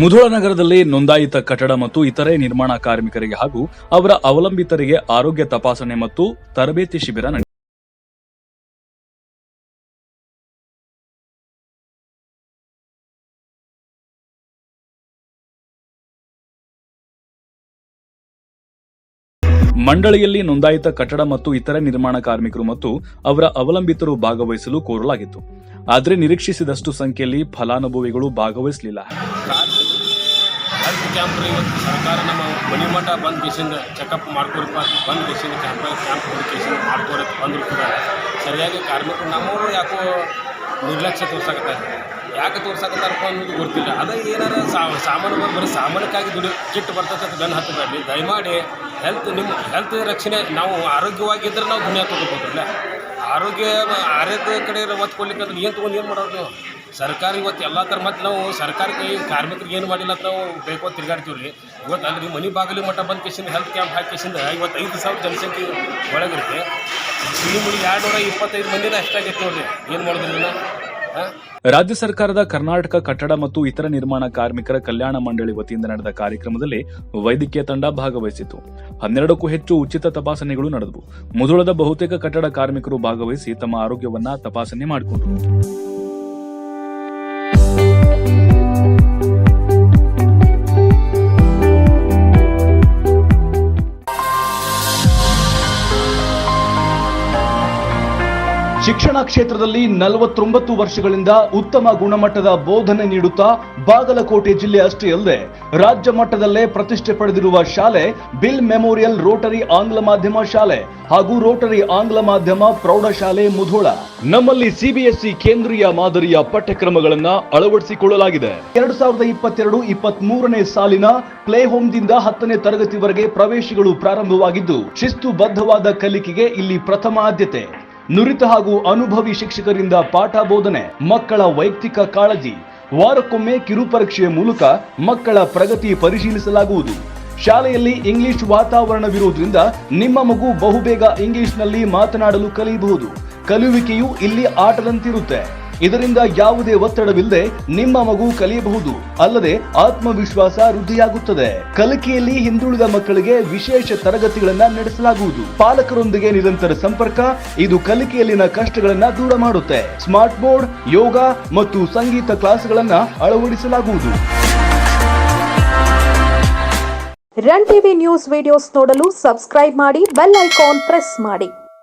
ಮುಧೋಳ ನಗರದಲ್ಲಿ ನೋಂದಾಯಿತ ಕಟ್ಟಡ ಮತ್ತು ಇತರೆ ನಿರ್ಮಾಣ ಕಾರ್ಮಿಕರಿಗೆ ಹಾಗೂ ಅವರ ಅವಲಂಬಿತರಿಗೆ ಆರೋಗ್ಯ ತಪಾಸಣೆ ಮತ್ತು ತರಬೇತಿ ಶಿಬಿರ ನಡೆಯಿತು ಮಂಡಳಿಯಲ್ಲಿ ನೋಂದಾಯಿತ ಕಟ್ಟಡ ಮತ್ತು ಇತರೆ ನಿರ್ಮಾಣ ಕಾರ್ಮಿಕರು ಮತ್ತು ಅವರ ಅವಲಂಬಿತರು ಭಾಗವಹಿಸಲು ಕೋರಲಾಗಿತ್ತು. ಆದರೆ ನಿರೀಕ್ಷಿಸಿದಷ್ಟು ಸಂಖ್ಯೆಯಲ್ಲಿ ಫಲಾನುಭವಿಗಳು ಭಾಗವಹಿಸಲಿಲ್ಲ. ಕ್ಯಾಂಪ್ ಇವತ್ತು ಸರ್ಕಾರ ನಮ್ಮ ಮಣಿಮಠ ಬಂದ್ ಕೇಸಿಂದ ಚೆಕಪ್ ಮಾಡ್ಕೊರಪ್ಪ. ಬಂದ್ ಕೇಸಿಂದ ಕ್ಯಾಂಪ್ ಕ್ಯಾಂಪ್ ಕೇಸಿಂದ ಮಾಡ್ಕೊರಕ್ಕೆ ಕೂಡ ಸರಿಯಾಗಿ ಕಾರ್ಮಿಕರು ನಮ್ಮವರು ಯಾಕೋ ನಿರ್ಲಕ್ಷ್ಯ ತೋರ್ಸಕತ್ತಾರೆ. ಯಾಕೆ ತೋರ್ಸಕತ್ತಾರಪ್ಪ ಅನ್ನೋದು ಗೊತ್ತಿಲ್ಲ. ಅದೇ ಏನಾರ ಸಾಮಾನು ಬಂದು ಬರೀ ಸಾಮಾನ್ಯಕ್ಕಾಗಿ ದುಡಿ ಚಿಟ್ಟು ಬರ್ತದೆ ಗನ್ ಹತ್ತಬೇಡಿ ದಯಮಾಡಿ ಹೆಲ್ತ್ ನಿಮ್ಮ ಹೆಲ್ತ್ ರಕ್ಷಣೆ ನಾವು ಆರೋಗ್ಯವಾಗಿದ್ದರೆ ನಾವು ದುನಿಯಾ ತೊಗೋಬೋದಲ್ಲ ಆರೋಗ್ಯ ಆರೋಗ್ಯ ಕಡೆ ಒತ್ತು ಕೊಡ್ಲಿಕ್ಕಂದ್ರೆ ಏನು ತೊಗೊಂಡು ಏನು ಮಾಡೋದು ಸರ್ಕಾರ ಇವತ್ತು ಎಲ್ಲ ಥರ ಮತ್ತು ನಾವು ಸರ್ಕಾರಕ್ಕೆ ಕಾರ್ಮಿಕರಿಗೆ ಏನು ಮಾಡಿಲ್ಲ ಅಂತ ನಾವು ಬೇಕೋ ತಿರುಗಾಡ್ತೀವಿ ರೀ. ಇವತ್ತು ಅಲ್ಲಿ ಮನೆ ಬಾಗಿಲು ಮಟ್ಟ ಬಂದ ಕೇಸಿಂದ ಹೆಲ್ತ್ ಕ್ಯಾಂಪ್ ಹಾಕಿಸಿಂದ ಇವತ್ತು ಐದು ಸಾವಿರ ಜನಸಂಖ್ಯೆ ಒಳಗಿರುತ್ತೆ. ಮುಡಿ ಎರಡು ನೂರ ಇಪ್ಪತ್ತೈದು ಮಂದಿನ ಅಷ್ಟಾಗೈತೆ ನೋಡಿರಿ. ಏನು ಮಾಡಿದ್ರಿ ನಾನು ರಾಜ್ಯ ಸರ್ಕಾರದ ಕರ್ನಾಟಕ ಕಟ್ಟಡ ಮತ್ತು ಇತರ ನಿರ್ಮಾಣ ಕಾರ್ಮಿಕರ ಕಲ್ಯಾಣ ಮಂಡಳಿ ವತಿಯಿಂದ ನಡೆದ ಕಾರ್ಯಕ್ರಮದಲ್ಲಿ ವೈದ್ಯಕೀಯ ತಂಡ ಭಾಗವಹಿಸಿತು ಹನ್ನೆರಡಕ್ಕೂ ಹೆಚ್ಚು ಉಚಿತ ತಪಾಸಣೆಗಳು ನಡೆದವು. ಮುಧುಳದ ಬಹುತೇಕ ಕಟ್ಟಡ ಕಾರ್ಮಿಕರು ಭಾಗವಹಿಸಿ ತಮ್ಮ ಆರೋಗ್ಯವನ್ನ ತಪಾಸಣೆ ಮಾಡಿಕೊಂಡರು. ಶಿಕ್ಷಣ ಕ್ಷೇತ್ರದಲ್ಲಿ ನಲವತ್ತೊಂಬತ್ತು ವರ್ಷಗಳಿಂದ ಉತ್ತಮ ಗುಣಮಟ್ಟದ ಬೋಧನೆ ನೀಡುತ್ತಾ ಬಾಗಲಕೋಟೆ ಜಿಲ್ಲೆ ಅಷ್ಟೇ ಅಲ್ಲದೆ ರಾಜ್ಯ ಮಟ್ಟದಲ್ಲೇ ಪ್ರತಿಷ್ಠೆ ಪಡೆದಿರುವ ಶಾಲೆ ಬಿಲ್ ಮೆಮೋರಿಯಲ್ ರೋಟರಿ ಆಂಗ್ಲ ಮಾಧ್ಯಮ ಶಾಲೆ ಹಾಗೂ ರೋಟರಿ ಆಂಗ್ಲ ಮಾಧ್ಯಮ ಪ್ರೌಢಶಾಲೆ ಮುಧೋಳ. ನಮ್ಮಲ್ಲಿ ಸಿಬಿಎಸ್ಇ ಕೇಂದ್ರೀಯ ಮಾದರಿಯ ಪಠ್ಯಕ್ರಮಗಳನ್ನ ಅಳವಡಿಸಿಕೊಳ್ಳಲಾಗಿದೆ. ಎರಡು ಸಾವಿರದ ಇಪ್ಪತ್ತೆರಡು ಇಪ್ಪತ್ತ್ ಮೂರನೇ ಸಾಲಿನ ಪ್ಲೇ ಹೋಮ್ದಿಂದ ಹತ್ತನೇ ತರಗತಿವರೆಗೆ ಪ್ರವೇಶಗಳು ಪ್ರಾರಂಭವಾಗಿದ್ದು, ಶಿಸ್ತುಬದ್ಧವಾದ ಕಲಿಕೆಗೆ ಇಲ್ಲಿ ಪ್ರಥಮ ಆದ್ಯತೆ. ನುರಿತ ಹಾಗೂ ಅನುಭವಿ ಶಿಕ್ಷಕರಿಂದ ಪಾಠ ಬೋಧನೆ, ಮಕ್ಕಳ ವೈಯಕ್ತಿಕ ಕಾಳಜಿ, ವಾರಕ್ಕೊಮ್ಮೆ ಕಿರುಪರೀಕ್ಷೆಯ ಮೂಲಕ ಮಕ್ಕಳ ಪ್ರಗತಿ ಪರಿಶೀಲಿಸಲಾಗುವುದು. ಶಾಲೆಯಲ್ಲಿ ಇಂಗ್ಲಿಷ್ ವಾತಾವರಣವಿರುವುದರಿಂದ ನಿಮ್ಮ ಮಗು ಬಹುಬೇಗ ಇಂಗ್ಲಿಷ್ನಲ್ಲಿ ಮಾತನಾಡಲು ಕಲಿಯಬಹುದು. ಕಲಿಯುವಿಕೆಯು ಇಲ್ಲಿ ಆಟದಂತಿರುತ್ತೆ. ಇದರಿಂದ ಯಾವುದೇ ಒತ್ತಡವಿಲ್ಲದೆ ನಿಮ್ಮ ಮಗು ಕಲಿಯಬಹುದು. ಅಲ್ಲದೆ ಆತ್ಮವಿಶ್ವಾಸ ವೃದ್ಧಿಯಾಗುತ್ತದೆ. ಕಲಿಕೆಯಲ್ಲಿ ಹಿಂದುಳಿದ ಮಕ್ಕಳಿಗೆ ವಿಶೇಷ ತರಗತಿಗಳನ್ನ ನಡೆಸಲಾಗುವುದು. ಪಾಲಕರೊಂದಿಗೆ ನಿರಂತರ ಸಂಪರ್ಕ, ಇದು ಕಲಿಕೆಯಲ್ಲಿನ ಕಷ್ಟಗಳನ್ನ ದೂರ ಮಾಡುತ್ತೆ. ಸ್ಮಾರ್ಟ್ ಬೋರ್ಡ್, ಯೋಗ ಮತ್ತು ಸಂಗೀತ ಕ್ಲಾಸ್ಗಳನ್ನ ಅಳವಡಿಸಲಾಗುವುದು. ರನ್ ಟಿವಿ ನ್ಯೂಸ್ ವಿಡಿಯೋಸ್ ನೋಡಲು ಸಬ್ಸ್ಕ್ರೈಬ್ ಮಾಡಿ, ಬೆಲ್ ಐಕಾನ್ ಪ್ರೆಸ್ ಮಾಡಿ.